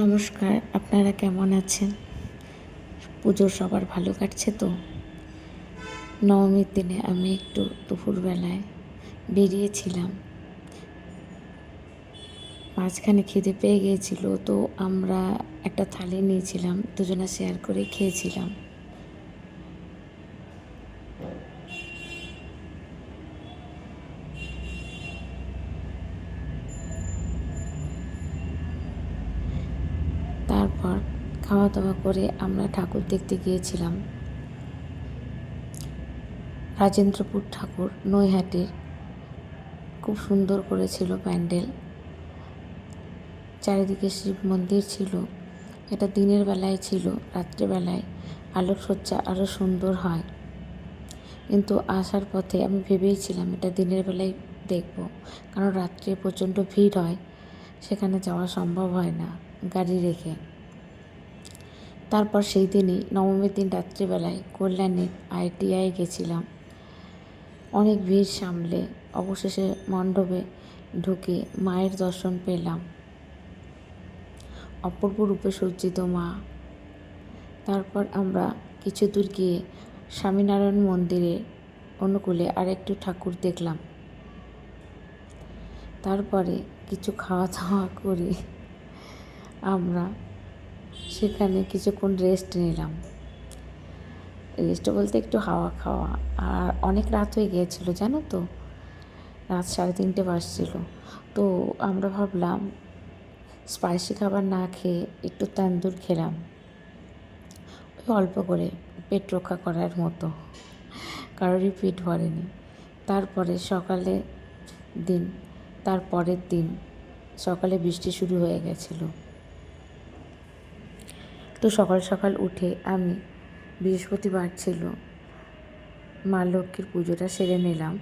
নমস্কার, আপনারা কেমন আছেন? পুজোর সবার ভালো কাটছে তো? নবমীর দিনে আমি একটু দুপুরবেলায় বেরিয়েছিলাম। মাঝখানে খিদে পেয়ে গিয়েছিল, তো আমরা একটা থালি নিয়েছিলাম, দুজনা শেয়ার করে খেয়েছিলাম তারপর খাওয়া দাওয়া করে আমরা ঠাকুর দেখতে গিয়েছিলাম। রাজেন্দ্রপুর ঠাকুর নৈহাটির খুব সুন্দর করেছিল প্যান্ডেল। চারিদিকে শিব মন্দির ছিল, এটা দিনের বেলায় ছিল রাত্রেবেলায় আলোকসজ্জা আরও সুন্দর হয়। কিন্তু আসার পথে আমি ভেবেইছিলাম এটা দিনের বেলায় দেখব, কারণ রাত্রে প্রচণ্ড ভিড় হয়, সেখানে যাওয়া সম্ভব হয় না গাড়ি রেখে। তারপর সেই দিনই নবমীর দিন রাত্রিবেলায় কল্যাণীর আইটিআই গেছিলাম। অনেক ভিড় সামলে অবশেষে মণ্ডপে ঢুকে মায়ের দর্শন পেলাম। অপূর্ব রূপে সজ্জিত মা। তারপর আমরা কিছু দূর গিয়ে স্বামীনারায়ণ মন্দিরে অনুকূলে আরেকটু ঠাকুর দেখলাম। তারপরে কিছু খাওয়া দাওয়া করে আমরা সেখানে কিছুক্ষণ রেস্ট নিলাম। রেস্ট বলতে একটু হাওয়া খাওয়া। আর অনেক রাত হয়ে গিয়েছিল, জানো তো? রাত সাড়ে তিনটে বাজছিল। তো আমরা ভাবলাম স্পাইসি খাবার না খেয়ে একটু তান্দুর খেলাম। ওই অল্প করে পেট রক্ষা করার মতো। কারোরই পেট ভরেনি তারপরে সকালে দিন, তারপরের দিন সকালে বৃষ্টি শুরু হয়ে গেছিল। তো সকাল সকাল উঠে আমি বৃহস্পতিবার ছিল, মা লক্ষ্মীর পুজোটা সেরে নিলাম।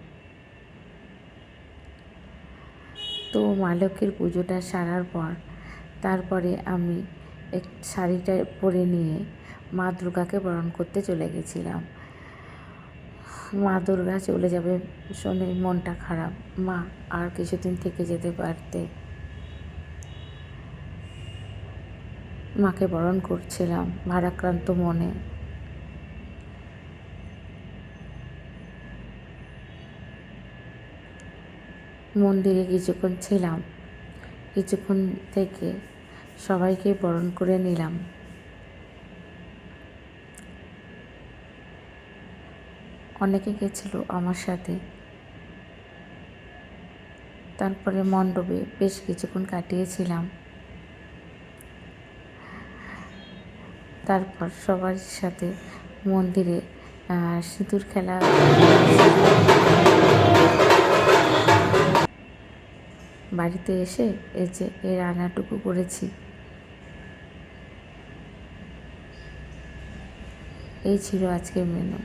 তো মা লক্ষ্মীর পুজোটা সারার পর তারপরে আমি এক শাড়িটা পরে নিয়ে মা দুর্গাকে বরণ করতে চলে গেছিলাম। মা দুর্গা চলে যাবে শুনে মনটা খারাপ। মা আর কিছুদিন থেকে যেতে পারতে মাকে বরণ করছিলাম ভারাক্রান্ত মনে। মন্দিরে কিছুক্ষণ ছিলাম। কিছুক্ষণ থেকে সবাইকে বরণ করে নিলাম। অনেকে গেছিল আমার সাথে। তারপরে মণ্ডপে বেশ কিছুক্ষণ কাটিয়েছিলাম। তারপর সবার সাথে মন্দিরে সিঁদুর খেলা। বাড়িতে এসে এই যে এই রান্নাটুকু করেছি। এই ছিল আজকের মেনু